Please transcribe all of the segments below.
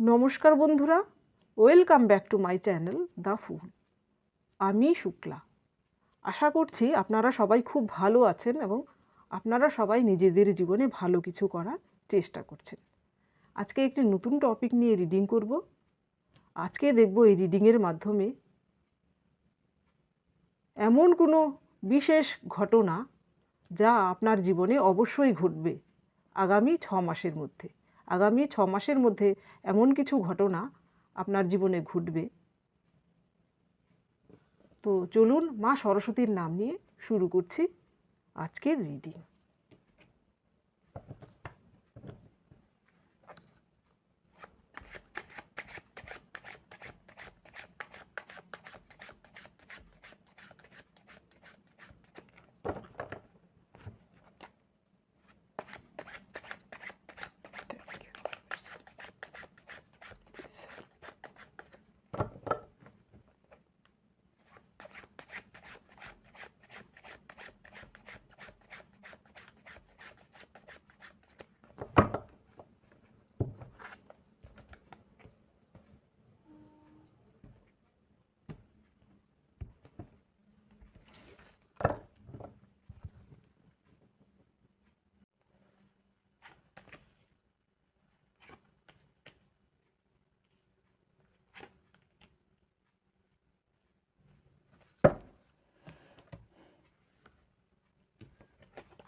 নমস্কার বন্ধুরা, welcome back to my channel the full. আমি শুক্লা। আশা করছি আপনারা সবাই খুব ভালো আছেন এবং আপনারা সবাই নিজেদের জীবনে ভালো কিছু করার চেষ্টা করছেন। আজকে একটি নতুন টপিক নিয়ে রিডিং করব। আজকে দেখব এই রিডিংয়ের মাধ্যমে এমন কোনো বিশেষ ঘটনা যা আপনার জীবনে অবশ্যই ঘটবে আগামী ছ মাসের মধ্যে। আগামী ছ মাসের মধ্যে এমন কিছু ঘটনা আপনার জীবনে ঘটবে। তো চলুন মা সরস্বতীর নাম নিয়ে শুরু করছি আজকের রিডিং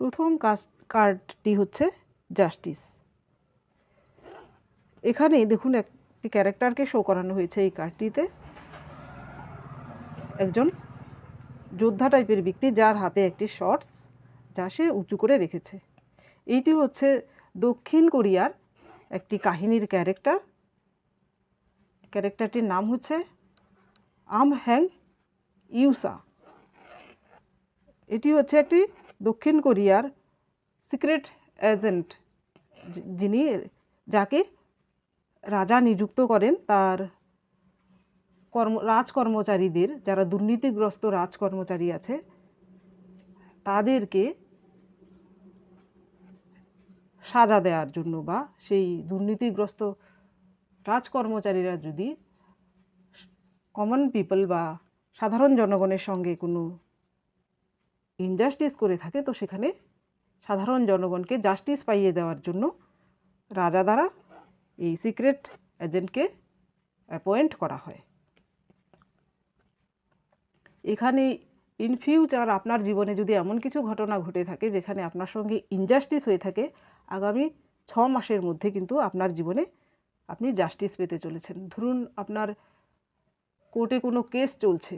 প্রথম কাজ কার্ডটি হচ্ছে জাস্টিস। এখানে দেখুন একটি ক্যারেক্টারকে শো করানো হয়েছে এই কার্ডটিতে। একজন যোদ্ধা টাইপের ব্যক্তি যার হাতে একটি শর্টস যা সে উঁচু করে রেখেছে। এইটি হচ্ছে দক্ষিণ কোরিয়ার একটি কাহিনীর ক্যারেক্টার। ক্যারেক্টারটির নাম হচ্ছে আম হ্যাং ইউসা। এটি হচ্ছে একটি দক্ষিণ কোরিয়ার সিক্রেট এজেন্ট যিনি যাকে রাজা নিযুক্ত করেন, তার কর্ম রাজকর্মচারীদের, যারা দুর্নীতিগ্রস্ত রাজকর্মচারী আছে, তাদেরকে সাজা দেওয়ার জন্য বা সেই দুর্নীতিগ্রস্ত রাজকর্মচারীরা যদি কমন পিপল বা সাধারণ জনগণের সঙ্গে কোনো ইনজাস্টিস করে থাকে, তো সেখানে সাধারণ জনগণকে জাস্টিস পাইয়ে দেওয়ার জন্য রাজা দ্বারা এই সিক্রেট এজেন্টকে অ্যাপয়েন্ট করা হয়। এখানে ইন ফিউচার আপনার জীবনে যদি এমন কিছু ঘটনা ঘটে থাকে যেখানে আপনার সঙ্গে ইনজাস্টিস হয়ে থাকে, আগামী ছ মাসের মধ্যে কিন্তু আপনার জীবনে আপনি জাস্টিস পেতে চলেছেন। ধরুন আপনার কোর্টে কোনো কেস চলছে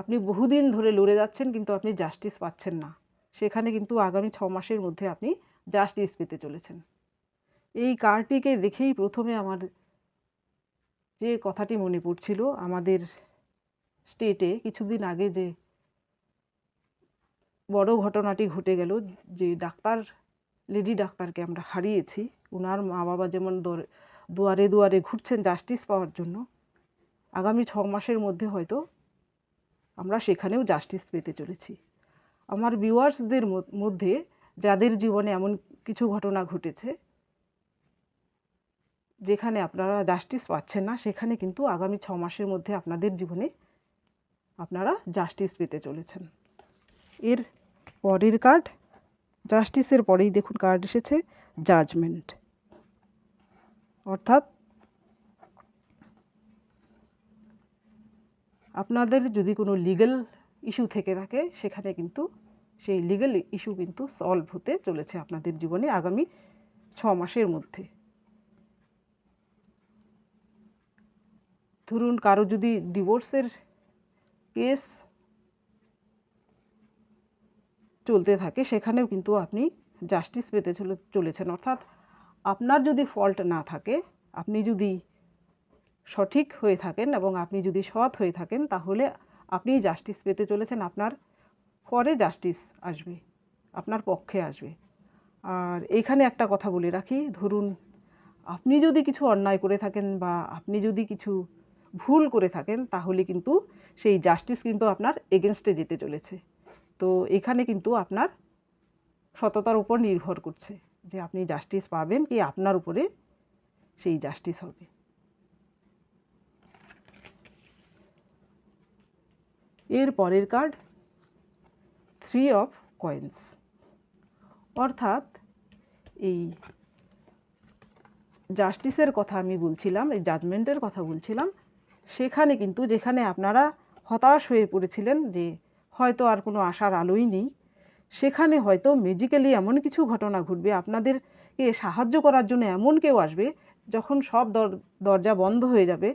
আপনি বহুদিন ধরে লড়ে যাচ্ছেন, কিন্তু আপনি জাস্টিস পাচ্ছেন না। সেখানে কিন্তু আগামী ছ মাসের মধ্যে আপনি জাস্টিস পেতে চলেছেন। এই কার্ডটিকে দেখেই প্রথমে আমার যে কথাটি মনে পড়ছিল, আমাদের স্টেটে কিছুদিন আগে যে বড় ঘটনাটি ঘটে গেল, যে ডাক্তার লেডি ডাক্তারকে আমরা হারিয়েছি ওনার মা বাবা যেমন দুয়ারে দুয়ারে ঘুরছেন জাস্টিস পাওয়ার জন্য, আগামী ছ মাসের মধ্যে হয়তো আমরা সেখানেও জাস্টিস পেতে চলেছি। আমার ভিউয়ার্সদের মধ্যে যাদের জীবনে এমন কিছু ঘটনা ঘটেছে, যেখানে আপনারা জাস্টিস পাচ্ছেন না, সেখানে কিন্তু আগামী ছ মাসের মধ্যে আপনাদের জীবনে আপনারা জাস্টিস পেতে চলেছেন। এর পরের কার্ড জাস্টিসের পরেই দেখুন কার্ড এসেছে জাজমেন্ট অর্থাৎ আপনাদের যদি কোনো লিগ্যাল ইস্যু থেকে থাকে, সেখানে কিন্তু সেই লিগ্যাল ইস্যু কিন্তু সলভ হতে চলেছে আপনাদের জীবনে আগামী ছ মাসের মধ্যে। ধরুন কারও যদি ডিভোর্সের কেস চলতে থাকে, সেখানেও কিন্তু আপনি জাস্টিস পেতে চলেছেন। অর্থাৎ আপনার যদি ফল্ট না থাকে, আপনি যদি সঠিক হয়ে থাকেন এবং আপনি যদি সৎ হয়ে থাকেন, তাহলে আপনি জাস্টিস পেতে চলেছেন, আপনার পরে জাস্টিস আসবে, আপনার পক্ষে আসবে। আর এইখানে একটা কথা বলে রাখি, ধরুন আপনি যদি কিছু অন্যায় করে থাকেন বা আপনি যদি কিছু ভুল করে থাকেন, তাহলে কিন্তু সেই জাস্টিস কিন্তু আপনার এগেনস্টে যেতে চলেছে। তো এখানে কিন্তু আপনার সততার উপর নির্ভর করছে যে আপনি জাস্টিস পাবেন কি আপনার উপরে সেই জাস্টিস হবে। এর পরের কার্ড থ্রি অফ কয়েন্স অর্থাৎ এই জাস্টিসের কথা আমি বলছিলাম, এই জাজমেন্টের কথা বলছিলাম, সেখানে কিন্তু যেখানে আপনারা হতাশ হয়ে পড়েছিলেন যে হয়তো আর কোনো আশার আলোই নেই, সেখানে হয়তো ম্যাজিক্যালি এমন কিছু ঘটনা ঘটবে, আপনাদেরকে সাহায্য করার জন্য এমন কেউ আসবে, যখন সব দর- দরজা বন্ধ হয়ে যাবে,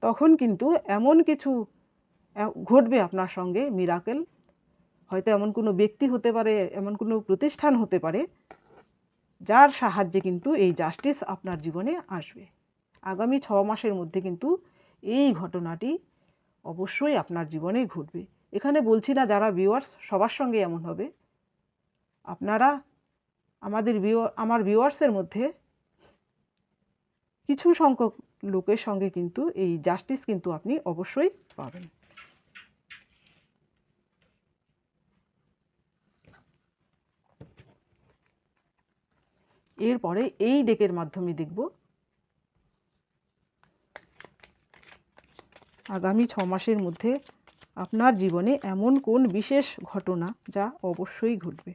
তখন কিন্তু এমন কিছু ঘটবে আপনার সঙ্গে মিরাকেল হয়তো এমন কোনো ব্যক্তি হতে পারে, এমন কোনো প্রতিষ্ঠান হতে পারে, যার সাহায্যে কিন্তু এই জাস্টিস আপনার জীবনে আসবে। আগামী ছ মাসের মধ্যে কিন্তু এই ঘটনাটি অবশ্যই আপনার জীবনে ঘটবে। এখানে বলছি না যারা ভিউয়ার্স সবার সঙ্গে এমন হবে। আপনারা আমাদের আমার ভিউয়ার্সের মধ্যে কিছু সংখ্যক লোকের সঙ্গে কিন্তু এই জাস্টিস কিন্তু আপনি অবশ্যই পাবেন। এরপরে এই ডেকের মাধ্যমে দেখব। আগামী ছ মাসের মধ্যে আপনার জীবনে এমন কোন বিশেষ ঘটনা যা অবশ্যই ঘটবে?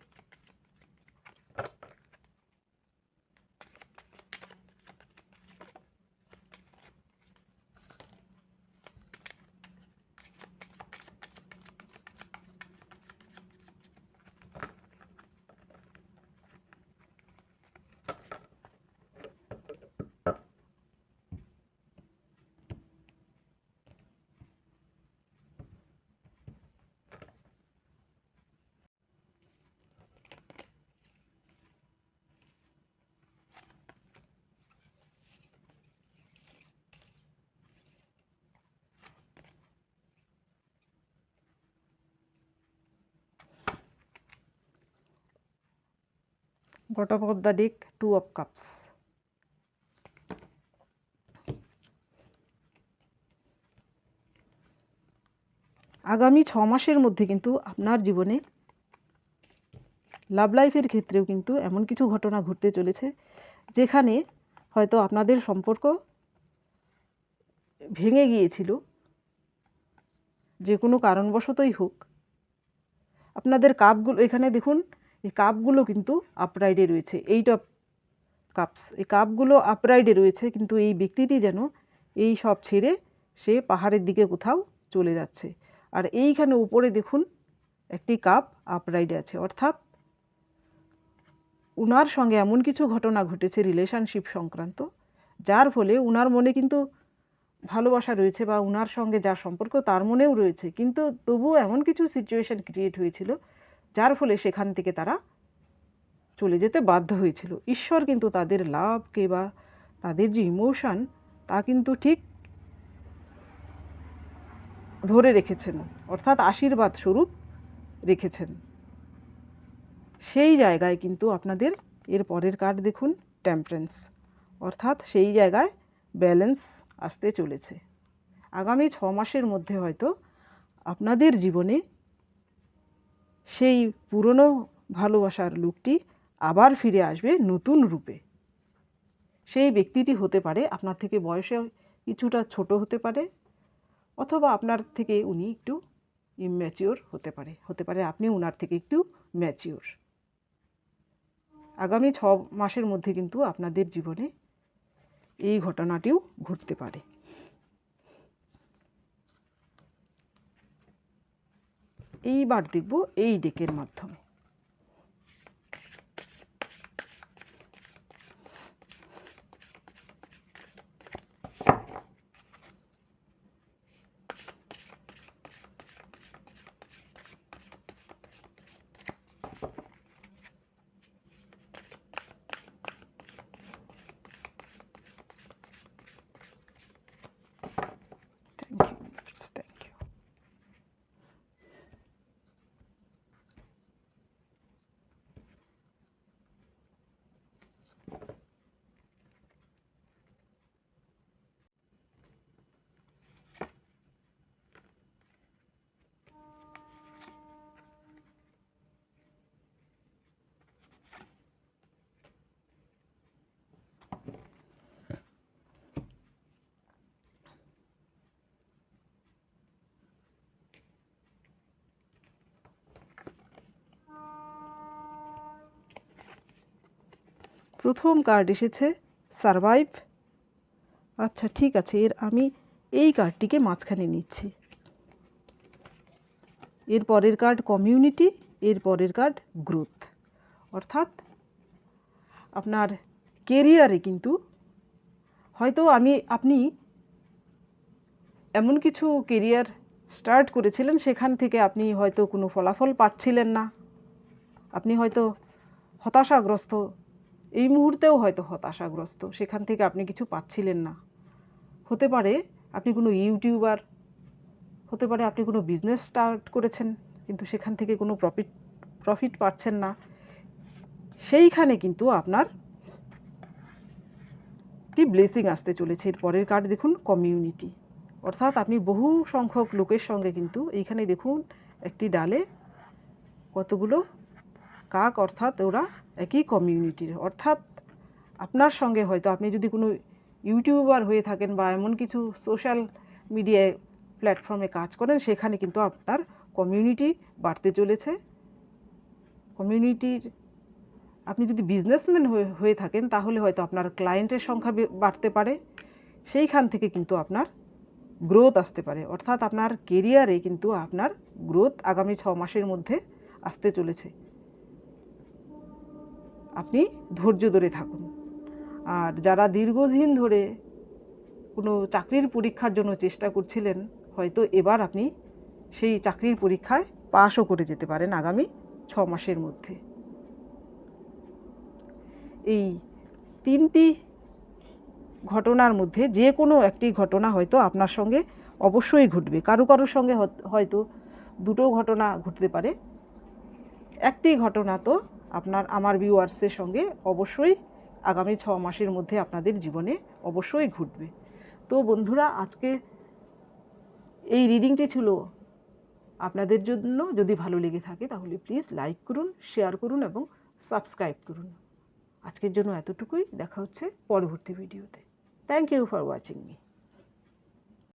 Bottom of the deck, two of cups. আগামী ছ মাসের মধ্যে কিন্তু আপনার জীবনে লাভ লাইফের ক্ষেত্রেও কিন্তু এমন কিছু ঘটনা ঘটতে চলেছে, যেখানে হয়তো আপনাদের সম্পর্ক ভেঙে গিয়েছিল। যে কোনো কারণবশতই হোক, আপনাদের কাপগুলো এখানে দেখুন এই কাপগুলো কিন্তু আপরাইডে রয়েছে। এইট কাপস এই কাপগুলো আপরাইডে রয়েছে, কিন্তু এই ব্যক্তিটি যেন এই সব ছেড়ে সে পাহাড়ের দিকে কোথাও চলে যাচ্ছে। আর এইখানে উপরে দেখুন, একটি কাপ আপরাইডে আছে। অর্থাৎ উনার সঙ্গে এমন কিছু ঘটনা ঘটেছে রিলেশনশিপ সংক্রান্ত, যার ফলে উনার মনে কিন্তু ভালোবাসা রয়েছে বা উনার সঙ্গে যার সম্পর্ক, তার মনেও রয়েছে। কিন্তু তবুও এমন কিছু সিচুয়েশন ক্রিয়েট হয়েছিল যার ফলে সেখান থেকে তারা চলে যেতে বাধ্য হয়েছিল। ঈশ্বর কিন্তু তাদের লাভকে বা তাদের যে ইমোশন তা কিন্তু ঠিক ধরে রেখেছেন। অর্থাৎ আশীর্বাদ স্বরূপ রেখেছেন। সেই জায়গায় কিন্তু আপনাদের এর পরের কার্ড দেখুন টেম্পারেন্স অর্থাৎ সেই জায়গায় ব্যালেন্স আসতে চলেছে। আগামী ছ মাসের মধ্যে হয়তো আপনাদের জীবনে সেই পুরনো ভালোবাসার লোকটি আবার ফিরে আসবে নতুন রূপে। সেই ব্যক্তিটি হতে পারে আপনার থেকে বয়সে কিছুটা ছোট হতে পারে অথবা আপনার থেকে উনি একটু ইম্যাচিওর হতে পারে। হতে পারে আপনি ওনার থেকে একটু ম্যাচিওর আগামী ছ মাসের মধ্যে কিন্তু আপনাদের জীবনে এই ঘটনাটিও ঘটতে পারে। এইবার দেখব এই ডেকের মাধ্যমে থ্যাংক ইউ থ্যাংক ইউ প্রথম কার্ড এসেছে সারভাইভ আচ্ছা ঠিক আছে, এর আমি এই কার্ডটিকে মাঝখানে নিচ্ছি। এর পরের কার্ড কমিউনিটি এর পরের কার্ড গ্রোথ অর্থাৎ আপনার কেরিয়ারে কিন্তু হয়তো আমি, আপনি এমন কিছু কেরিয়ার স্টার্ট করেছিলেন, সেখান থেকে আপনি হয়তো কোনো ফলাফল পাচ্ছিলেন না। আপনি হয়তো হতাশাগ্রস্ত এই মুহূর্তেও হয়তো হতাশাগ্রস্ত। সেখান থেকে আপনি কিছু পাচ্ছিলেন না। হতে পারে আপনি কোনো ইউটিউবার, হতে পারে আপনি কোনো বিজনেস স্টার্ট করেছেন, কিন্তু সেখান থেকে কোনো প্রফিট প্রফিট পাচ্ছেন না। সেইখানে কিন্তু আপনার একটি ব্লেসিং আসতে চলেছে। এর পরের কার্ড দেখুন, কমিউনিটি। অর্থাৎ আপনি বহু সংখ্যক লোকের সঙ্গে কিন্তু এইখানে দেখুন, একটি ডালে কতগুলো কাক, অর্থাৎ ওরা একই কমিউনিটির অর্থাৎ আপনার সঙ্গে হয়তো আপনি যদি কোনো ইউটিউবার হয়ে থাকেন বা এমন কিছু সোশ্যাল মিডিয়ায় প্ল্যাটফর্মে কাজ করেন, সেখানে কিন্তু আপনার কমিউনিটি বাড়তে চলেছে। কমিউনিটির আপনি যদি বিজনেসম্যান হয়ে থাকেন, তাহলে হয়তো আপনার ক্লায়েন্টের সংখ্যা বাড়তে পারে। সেইখান থেকে কিন্তু আপনার গ্রোথ আসতে পারে। অর্থাৎ আপনার কেরিয়ারে কিন্তু আপনার গ্রোথ আগামী ছ মাসের মধ্যে আসতে চলেছে। আপনি ধৈর্য ধরে থাকুন। আর যারা দীর্ঘদিন ধরে কোনো চাকরির পরীক্ষার জন্য চেষ্টা করছিলেন, হয়তো এবার আপনি সেই চাকরির পরীক্ষায় পাশও করে যেতে পারেন আগামী ছ মাসের মধ্যে। এই তিনটি ঘটনার মধ্যে যে কোনো একটি ঘটনা হয়তো আপনার সঙ্গে অবশ্যই ঘটবে। কারও কারোর সঙ্গে হয়তো দুটো ঘটনা ঘটতে পারে। একটি ঘটনা তো আপনার, আমার ভিউয়ার্সের সঙ্গে অবশ্যই আগামী ছ মাসের মধ্যে আপনাদের জীবনে অবশ্যই ঘটবে। তো বন্ধুরা, আজকে এই রিডিংটি ছিল আপনাদের জন্য। যদি ভালো লেগে থাকে, তাহলে প্লিজ লাইক করুন শেয়ার করুন এবং সাবস্ক্রাইব করুন। আজকের জন্য এতটুকুই। দেখা হচ্ছে পরবর্তী ভিডিওতে thank you for watching me